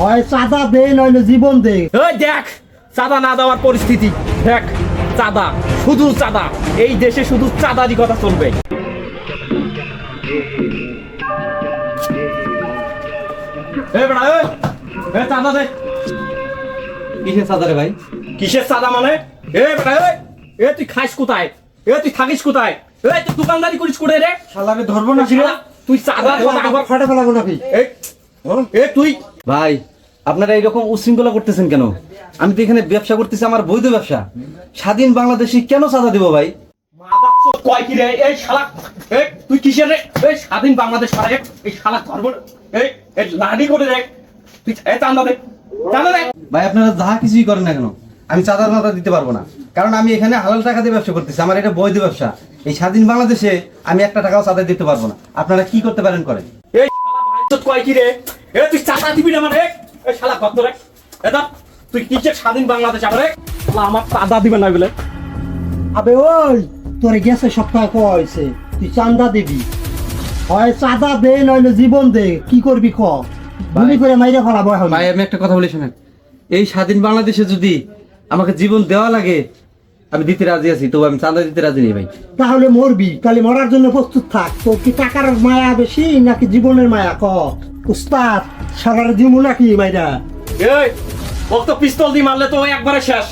হয় চাঁদা দে নইলে জীবন দে ওই দেখ চাঁদা না দেওয়ার পরিস্থিতি। দেখ চাঁদা শুধু চাঁদা। এই দেশে শুধু চাঁদারি কথা চলবে। এ বেড়া এ, এ চাঁদা দে। কিসের চাঁদা রে ভাই? কিসের চাঁদা মানে? এ বেটা এ, এ তুই খাইস কোথায়? এ তুই থাকিস কোথায়? এ তুই দোকানদারি করিস কোথায় রে? শালারে ধরবো না তুই চাঁদা আবার ফাটে ফেলাবো নাকি? এ, এ তুই ভাই আপনারা এইরকম উশৃঙ্খলা করতেছেন কেন? আমি তো এখানে ব্যবসা করতেছি আমার বৈধ ব্যবসা। স্বাধীন বাংলাদেশি কেন চাঁদা দিব ভাই? কয় কি রে? এই শালা তুই কিসের রে? এই স্বাধীন বাংলাদেশ পারে এই শালা ধর্ম এই এই লাডি করে রে। তুই এ চান্দা দে চান্দা দে। ভাই আপনারা যাহা কিছুই করেন না কেন আমি দিতে পারব না। কারণ আমি এখানে হালাল টাকা দিয়ে ব্যবসা করতেছি আমার এটা বৈধ ব্যবসা। এই স্বাধীন বাংলাদেশে আমি একটা টাকাও চাঁদা দিতে পারব না। আপনারা কি করতে পারেন করেন? এই শালা কয় কি রে? এ তুই চাঁদা দিবি না মানে এই শালা কত রে এটা তুই কিসের স্বাধীন বাংলাদেশ আবার রে? শালা আমার চাঁদা দিবে না বলে আবে ওই তোরে গেছে সপ্তাহ কয়েছে তুই চান্দা দিবি। হয় চাঁদা দে নইলে জীবন দে। কি করবি ক? গুলি করে মাইরে ফেলাবো এখন। ভাই আমি একটা কথা বলি শোনেন। এই স্বাধীন বাংলাদেশে যদি আমাকে জীবন দেওয়া লাগে আমি দিতে রাজি আছি তবু আমি চাঁদা দিতে রাজি নেই ভাই। তাহলে মরবি। তাহলে মরার জন্য প্রস্তুত থাক। তো কি টাকার মায়া বেশি নাকি জীবনের মায়া? ক? উস্তাদ সারার দিমু নাকি মাইরা? এই ও তো পিস্তল দিয়ে মারলে তো একবারে শেষ।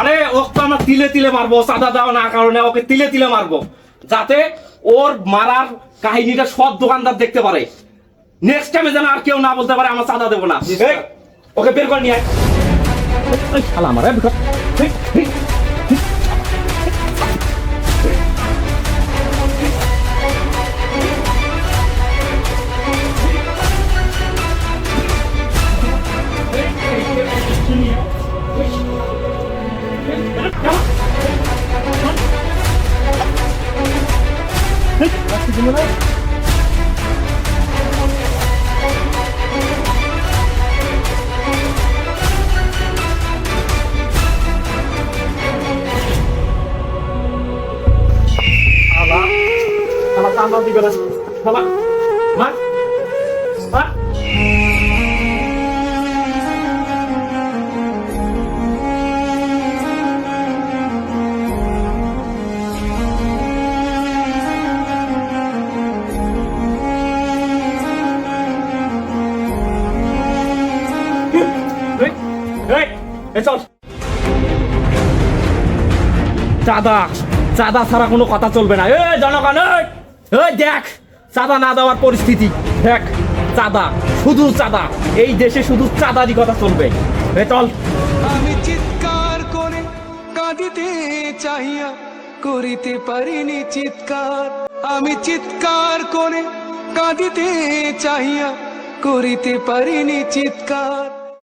আরে ও তো আমরা তিলে তিলে মারবো চাঁদা দেওয়া না কারণে ওকে তিলে তিলে মারবো যাতে ওর মারার কাহিনীটা সব দোকানদার দেখতে পারে। নেক্সট টাইমে যেন আর কেউ না বলতে পারে আমার চাঁদা দেবো না। ওকে বের করে নিয়ে আয়। শালা আমার এই, এই, এই, শালা শালা চাঁদা দিবে না চাঁদা চাঁদা ছাড়া কোনো কথা চলবে না। এ জনগণ এই, দেখ চাঁদা না দেওয়ার পরিস্থিতি। দেখ চাঁদা শুধু চাঁদা। এই দেশে শুধু চাঁদারি কথা চলবে। এ চল। আমি চিৎকার করে কাঁদিতে চাহিয়া করিতে পারিনি চিৎকার। আমি চিৎকার করে কাঁদিতে চাহিয়া করিতে পারিনি চিৎকার।